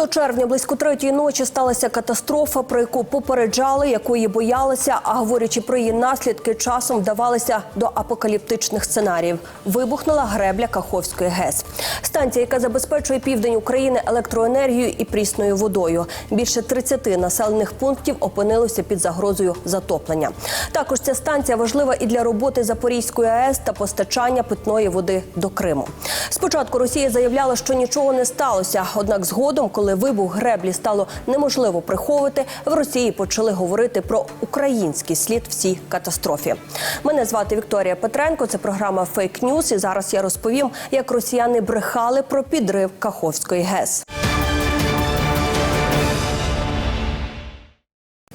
6 червня близько третьої ночі сталася катастрофа, про яку попереджали, якої боялися, а говорячи про її наслідки, часом вдавалися до апокаліптичних сценаріїв. Вибухнула гребля Каховської ГЕС. Станція, яка забезпечує південь України електроенергією і прісною водою. Більше 30 населених пунктів опинилося під загрозою затоплення. Також ця станція важлива і для роботи Запорізької АЕС та постачання питної води до Криму. Спочатку Росія заявляла, що нічого не сталося. Однак, згодом, коли вибух греблі стало неможливо приховувати, в Росії почали говорити про український слід в цій катастрофі. Мене звати Вікторія Петренко. Це програма Фейк Ньюс. І зараз я розповім, як росіяни брехали про підрив Каховської ГЕС.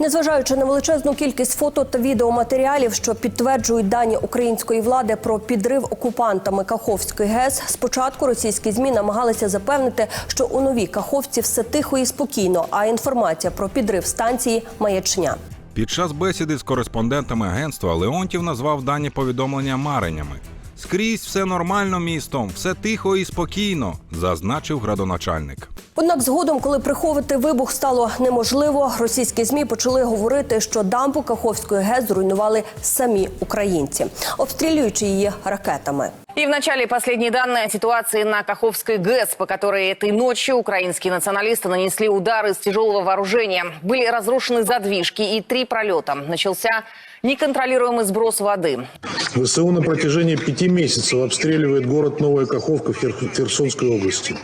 Незважаючи на величезну кількість фото та відеоматеріалів, що підтверджують дані української влади про підрив окупантами Каховської ГЕС, спочатку російські змі намагалися запевнити, що у новій Каховці все тихо і спокійно, а інформація про підрив станції маячня. Під час бесіди з кореспондентами агентства Леонтів назвав дані повідомлення мареннями. Скрізь все нормально містом, все тихо і спокійно, зазначив градоначальник. Однак, згодом, коли приховати вибух стало неможливо, російські змі почали говорити, що дамбу Каховської ГЕС зруйнували самі українці, обстрілюючи її ракетами. И в начале последние данные о ситуации на Каховской ГЭС, по которой этой ночью украинские националисты нанесли удары из тяжелого вооружения. Были разрушены задвижки и три пролета. Начался неконтролируемый сброс воды. ВСУ на протяжении пяти месяцев обстреливает город Новая Каховка в Хер- Херсонской области.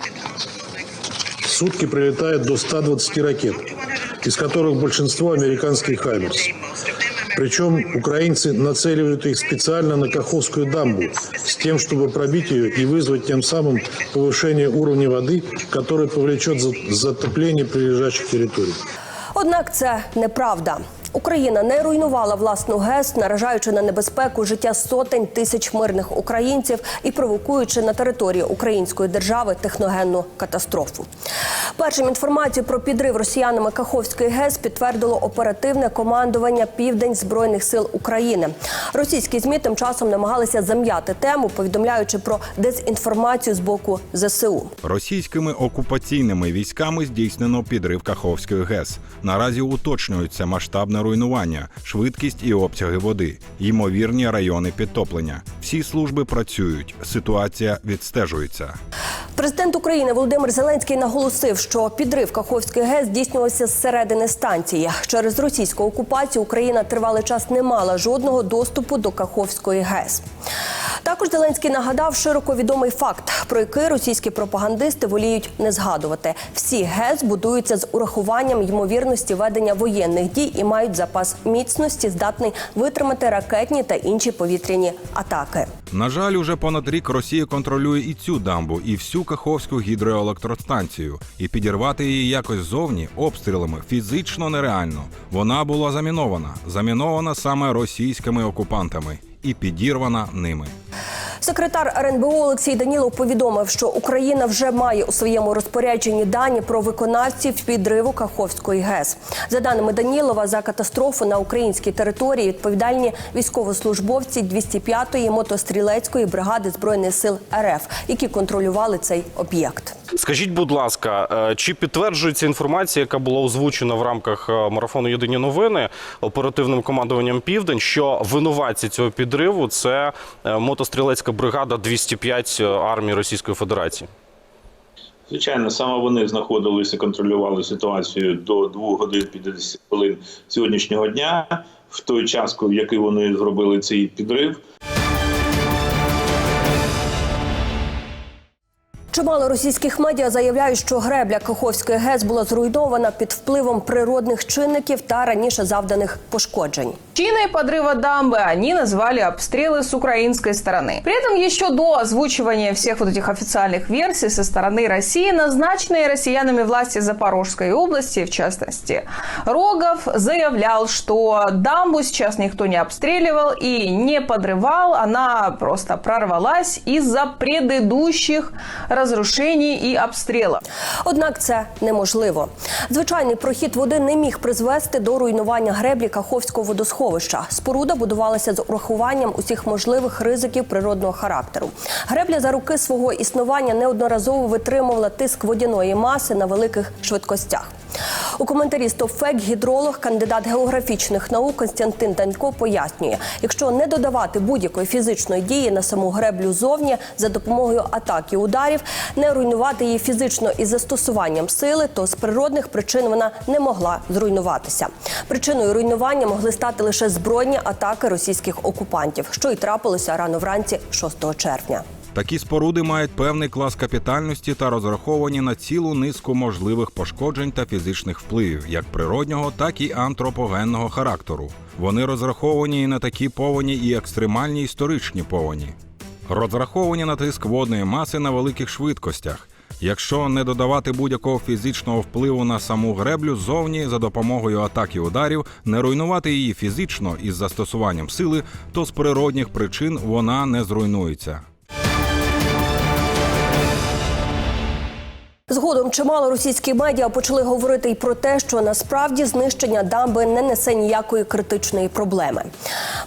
В сутки прилетает до 120 ракет, из которых большинство американские «Хаймерс». Причем украинцы нацеливают их специально на Каховскую дамбу с тем, чтобы пробить ее и вызвать тем самым повышение уровня воды, которое повлечет за- затопление прилежащих территорий. Однак це неправда. Україна не руйнувала власну ГЕС, наражаючи на небезпеку життя сотень тисяч мирних українців і провокуючи на території української держави техногенну катастрофу. Першим інформацію про підрив росіянами Каховської ГЕС підтвердило оперативне командування Південь Збройних сил України. Російські змі тим часом намагалися зам'яти тему, повідомляючи про дезінформацію з боку ЗСУ. Російськими окупаційними військами здійснено підрив Каховської ГЕС. Наразі уточнюється руйнування, швидкість і обсяги води, ймовірні райони підтоплення. Всі служби працюють. Ситуація відстежується. Президент України Володимир Зеленський наголосив, що підрив Каховської ГЕС здійснювався зсередини станції. Через російську окупацію Україна тривалий час не мала жодного доступу до Каховської ГЕС. Також Зеленський нагадав широко відомий факт, про який російські пропагандисти воліють не згадувати. Всі ГЕС будуються з урахуванням ймовірності ведення воєнних дій і мають запас міцності, здатний витримати ракетні та інші повітряні атаки. На жаль, уже понад рік Росія контролює і цю дамбу, і всю Каховську гідроелектростанцію. І підірвати її якось зовні обстрілами фізично нереально. Вона була замінована, замінована саме російськими окупантами і підірвана ними. Секретар РНБО Олексій Данілов повідомив, що Україна вже має у своєму розпорядженні дані про виконавців підриву Каховської ГЕС. За даними Данілова, за катастрофу на українській території відповідальні військовослужбовці 205-ї мотострілецької бригади збройних сил РФ, які контролювали цей об'єкт. Скажіть, будь ласка, е, чи підтверджується інформація, яка була озвучена в рамках е, марафону Єдині новини оперативним командуванням Південь, що винуватці цього підриву це е, мотострілецька бригада 205 армії Російської Федерації? Звичайно, саме вони знаходилися, контролювали ситуацію до 2 годин 50 хвилин сьогоднішнього дня, в той час, в який вони зробили цей підрив. Чимало російських медіа заявляють, що гребля Каховської ГЕС була зруйнована під впливом природних чинників та раніше завданих пошкоджень. Причиной подрыва дамбы они назвали обстрелы с украинской стороны. При этом еще до озвучивания всех вот этих официальных версий со стороны России, назначенные россиянами власти Запорожской области, в частности, Рогов заявлял, что дамбу сейчас никто не обстреливал и не подрывал, она просто прорвалась из-за предыдущих разрушений і обстріла. Однак це неможливо. Звичайний прохід води не міг призвести до руйнування греблі Каховського водосховища. Споруда будувалася з урахуванням усіх можливих ризиків природного характеру. Гребля за роки свого існування неодноразово витримувала тиск водяної маси на великих швидкостях. У коментарі «Стопфек» гідролог, кандидат географічних наук Константин Данько пояснює, якщо не додавати будь-якої фізичної дії на саму греблю зовні за допомогою атак і ударів, не руйнувати її фізично із застосуванням сили, то з природних причин вона не могла зруйнуватися. Причиною руйнування могли стати лише збройні атаки російських окупантів, що й трапилося рано вранці 6 червня. Такі споруди мають певний клас капітальності та розраховані на цілу низку можливих пошкоджень та фізичних впливів, як природнього, так і антропогенного характеру. Вони розраховані і на такі повені і екстремальні історичні повені. Розраховані на тиск водної маси на великих швидкостях. Якщо не додавати будь-якого фізичного впливу на саму греблю ззовні за допомогою атак і ударів, не руйнувати її фізично із застосуванням сили, то з природних причин вона не зруйнується. Згодом чимало російські медіа почали говорити й про те, що насправді знищення дамби не несе ніякої критичної проблеми.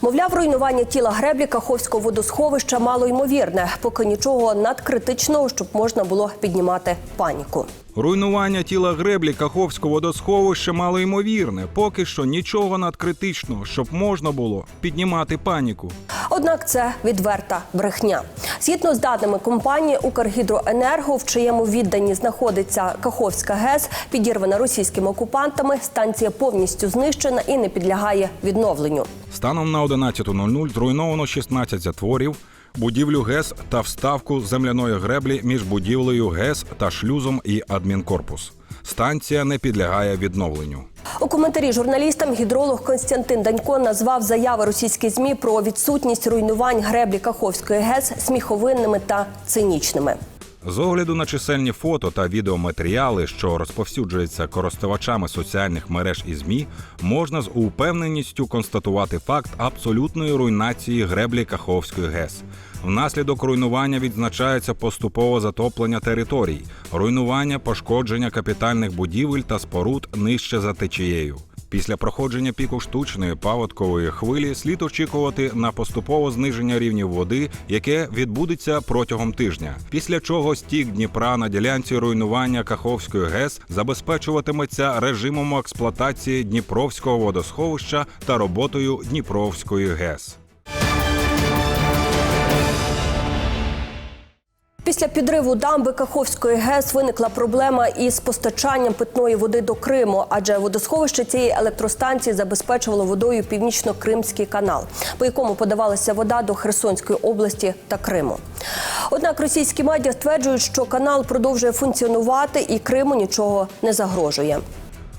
Мовляв, руйнування тіла греблі Каховського водосховища мало ймовірне, поки нічого надкритичного, щоб можна було піднімати паніку. Руйнування тіла греблі Каховського водосховища мало ймовірне, поки що нічого надкритичного, щоб можна було піднімати паніку. Однак це відверта брехня. Згідно з даними компанії Укргідроенерго, в чиєму відданні знаходиться Каховська ГЕС, підірвана російськими окупантами, станція повністю знищена і не підлягає відновленню. Станом на 11.00 зруйновано 16 затворів, будівлю ГЕС та вставку земляної греблі між будівлею ГЕС та шлюзом і адмінкорпус. Станція не підлягає відновленню. У коментарі журналістам гідролог Константин Данько назвав заяви російських змі про відсутність руйнувань греблі Каховської ГЕС сміховинними та цинічними. З огляду на чисельні фото та відеоматеріали, що розповсюджуються користувачами соціальних мереж і змі, можна з упевненістю констатувати факт абсолютної руйнації греблі Каховської ГЕС. Внаслідок руйнування відзначається поступове затоплення територій, руйнування, пошкодження капітальних будівель та споруд нижче за течією. Після проходження піку штучної паводкової хвилі слід очікувати на поступове зниження рівнів води, яке відбудеться протягом тижня. Після чого стік Дніпра на ділянці руйнування Каховської ГЕС забезпечуватиметься режимом експлуатації Дніпровського водосховища та роботою Дніпровської ГЕС. Після підриву дамби Каховської ГЕС виникла проблема із постачанням питної води до Криму, адже водосховище цієї електростанції забезпечувало водою північно-кримський канал, по якому подавалася вода до Херсонської області та Криму. Однак російські медіа стверджують, що канал продовжує функціонувати і Криму нічого не загрожує.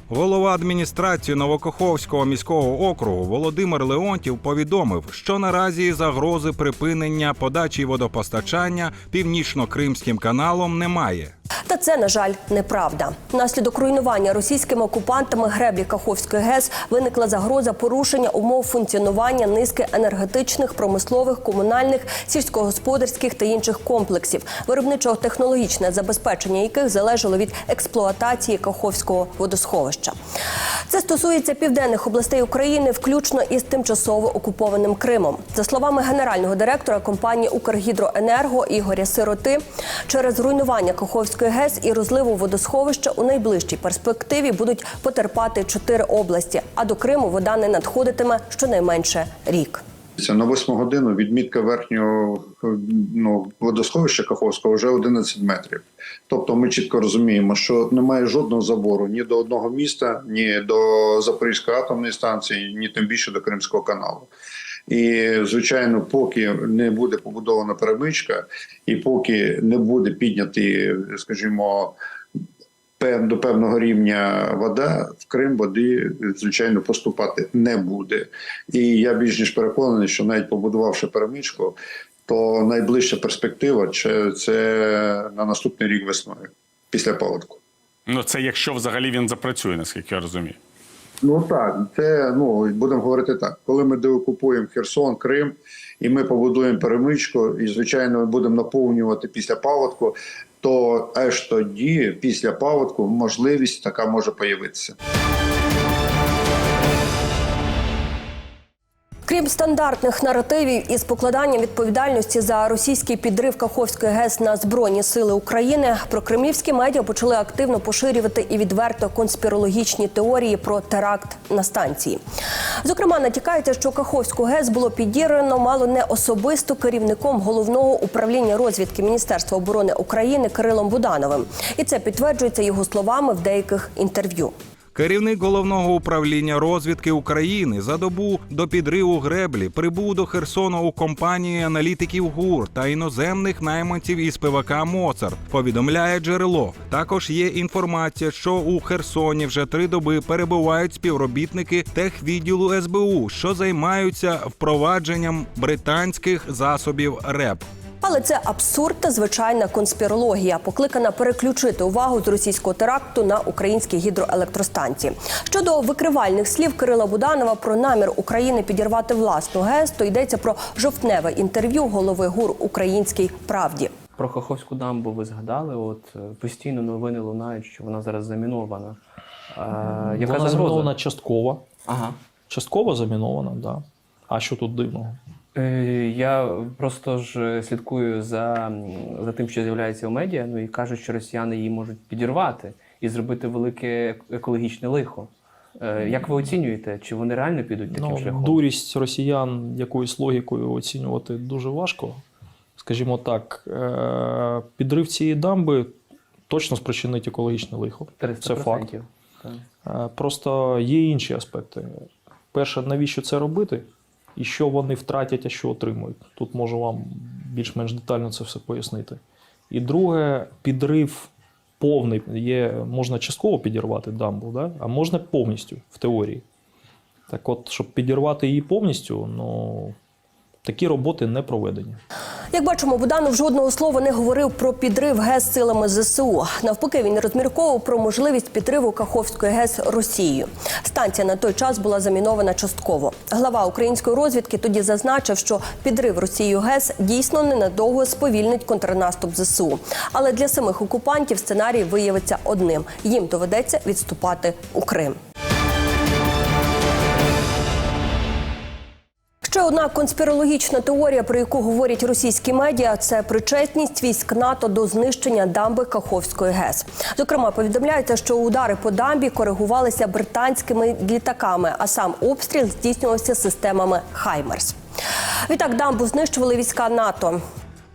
Голова адміністрації Новокоховського міського округу Володимир Леонтів повідомив, що наразі загрози припинення подачі водопостачання північно-кримським каналом немає. Та це, на жаль, неправда. Внаслідок руйнування російськими окупантами греблі Каховської ГЕС виникла загроза порушення умов функціонування низки енергетичних, промислових, комунальних, сільськогосподарських та інших комплексів, виробничого технологічне забезпечення яких залежало від експлуатації Каховського водосховища. Це стосується південних областей України, включно із тимчасово окупованим Кримом. За словами генерального директора компанії Укргідроенерго Ігоря Сироти, через руйнування Каховської ГЕС і розливу водосховища у найближчій перспективі будуть потерпати чотири області, а до Криму вода не надходитиме щонайменше рік. На восьму годину відмітка верхнього ну, водосховища Каховського вже 11 метрів. Тобто ми чітко розуміємо, що немає жодного забору ні до одного міста, ні до Запорізької атомної станції, ні тим більше до Кримського каналу. І звичайно, поки не буде побудована перемичка, і поки не буде піднятий, скажімо, до певного рівня вода в Крим води звичайно поступати не буде. І я більш ніж переконаний, що навіть побудувавши перемичку, то найближча перспектива це на наступний рік весною після паводку. Ну, це якщо взагалі він запрацює, наскільки я розумію. Ну так, це ну будемо говорити так. Коли ми деокупуємо Херсон, Крим, і ми побудуємо перемичку, і звичайно ми будемо наповнювати після паводку, то аж тоді, після паводку, можливість така може появитися. Крім стандартних наративів із покладанням відповідальності за російський підрив Каховської ГЕС на збройні сили України, прокремлівські медіа почали активно поширювати і відверто конспірологічні теорії про теракт на станції. Зокрема, натякається, що Каховську ГЕС було підірвано мало не особисто керівником головного управління розвідки Міністерства оборони України Кирилом Будановим, і це підтверджується його словами в деяких інтерв'ю. Керівник головного управління розвідки України за добу до підриву греблі прибув до Херсону у компанії аналітиків ГУР та іноземних найманців із ПВК Моцарт. Повідомляє джерело. Також є інформація, що у Херсоні вже три доби перебувають співробітники техвідділу СБУ, що займаються впровадженням британських засобів РЕП. Але це абсурд та звичайна конспірологія, покликана переключити увагу з російського теракту на українські гідроелектростанції. Щодо викривальних слів Кирила Буданова про намір України підірвати власну ГЕС, то йдеться про жовтневе інтерв'ю голови ГУР Українській правді. Про Каховську дамбу ви згадали. От е, постійно новини лунають, що вона зараз замінована. Е, яка Вона замінована частково. Ага. Частково замінована, так. Да. А що тут дивного? Е, я просто ж слідкую за, за тим, що з'являється у медіа. Ну і кажуть, що росіяни її можуть підірвати і зробити велике екологічне лихо. Е, як ви оцінюєте, чи вони реально підуть таким Ну, шляхом? дурість росіян якоюсь логікою оцінювати дуже важко. Скажімо так, е, підрив цієї дамби точно спричинить екологічне лихо. 300%. Це факт. Так. Е, Просто є інші аспекти. Перше, навіщо це робити, і що вони втратять, а що отримують. Тут можу вам більш-менш детально це все пояснити. І друге, підрив повний. Є, можна частково підірвати дамбу, да? а можна повністю в теорії. Так от, щоб підірвати її повністю, ну такі роботи не проведені. Як бачимо, Буданов жодного слова не говорив про підрив ГЕС силами ЗСУ. Навпаки, він розмірковував про можливість підриву Каховської ГЕС Росією. Станція на той час була замінована частково. Глава української розвідки тоді зазначив, що підрив Росією ГЕС дійсно ненадовго сповільнить контрнаступ ЗСУ. Але для самих окупантів сценарій виявиться одним: їм доведеться відступати у Крим. Ще одна конспірологічна теорія, про яку говорять російські медіа, це причетність військ НАТО до знищення дамби Каховської ГЕС. Зокрема, повідомляється, що удари по дамбі коригувалися британськими літаками, а сам обстріл здійснювався системами Хаймерс. Відтак дамбу знищували війська НАТО.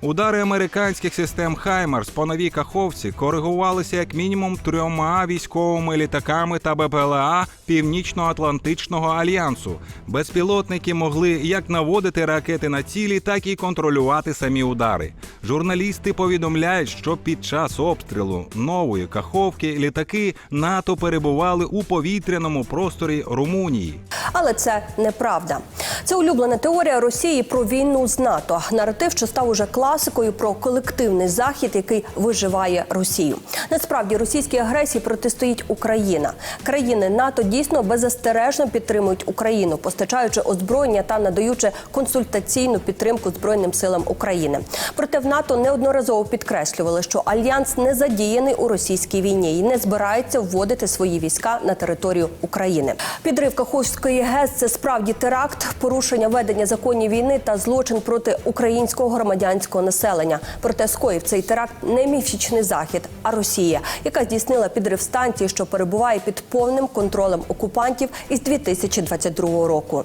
Удари американських систем Хаймерс по новій Каховці коригувалися як мінімум трьома військовими літаками та БПЛА Північно-Атлантичного альянсу. Безпілотники могли як наводити ракети на цілі, так і контролювати самі удари. Журналісти повідомляють, що під час обстрілу нової Каховки літаки НАТО перебували у повітряному просторі Румунії. Але це неправда. Це улюблена теорія Росії про війну з НАТО. Наратив, що став уже класикою про колективний захід, який виживає Росію. Насправді російській агресії протистоїть Україна. Країни НАТО дійсно беззастережно підтримують Україну, постачаючи озброєння та надаючи консультаційну підтримку збройним силам України. Проте в НАТО неодноразово підкреслювали, що альянс не задіяний у російській війні і не збирається вводити свої війська на територію України. Підрив Каховської ГЕС це справді теракт, порушення ведення законів війни та злочин проти українського громадянського населення. Проте скоїв цей теракт не міфічний захід, а Росія, яка здійснила підрив станції, що перебуває під повним контролем окупантів із 2022 року.